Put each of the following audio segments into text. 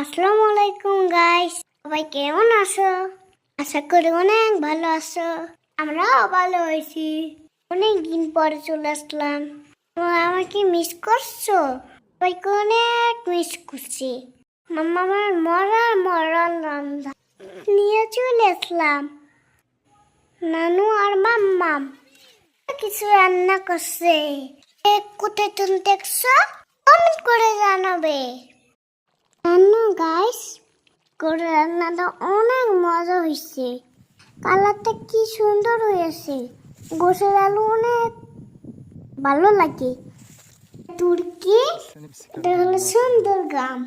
আসসালামু আলাইকুম গাইস সবাই কেমন আছো? আশা করি অনেক ভালো আছো। আমরাও ভালো হয়েছি অনেক দিন পরে চলে আসলাম। আমাকে মিস করছ? সবাইকে অনেক মিস করছি। মাম্মা আমার মরার মরার রান্না নিয়ে চলে আসলাম। নানু আর মাম্মাম কিছু রান্না করছে। কোথায় তুমি দেখছ? কমেন্ট করে জানাবে। রান্না গাইস করে রান্নাটা অনেক মজা হয়েছে কালারটা কি সুন্দর হয়েছে গোসের আলু অনেক ভালো লাগে। তুর্কি এটা হলো সুন্দর গ্রাম।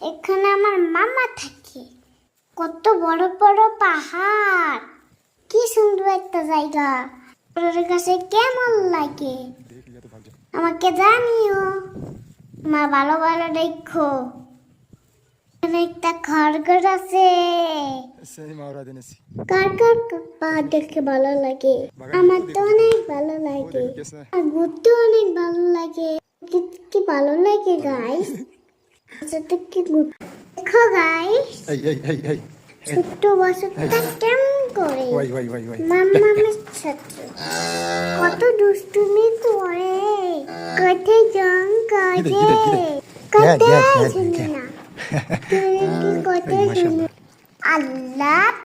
এখানে আমার মামা থাকে। কত বড় বড় পাহাড়। কি সুন্দর একটা জায়গা। ওর কাছে কেমন লাগে? আমাকে জানিও। মা ভালো ভালো দেখো। একটা খরগোশ আছে। mağara denesi. কার কার পাহাড় দেখতে ভালো লাগে। আমার তো অনেক ভালো লাগে। আর ঘুরতে অনেক ভালো লাগে। কি ভালো লাগে গাইস সাথে কি দেখো গাইস. ছোট্ট বাসুরটা কেমন করে? vay. মামামের সাথে কত দুষ্টুমি করে। কোথায় জং করে। কোথায় Gel, gel, gel, শুনি gel. না তুই কি কোথায় Hey, maşallah. শুনি আল্লাহ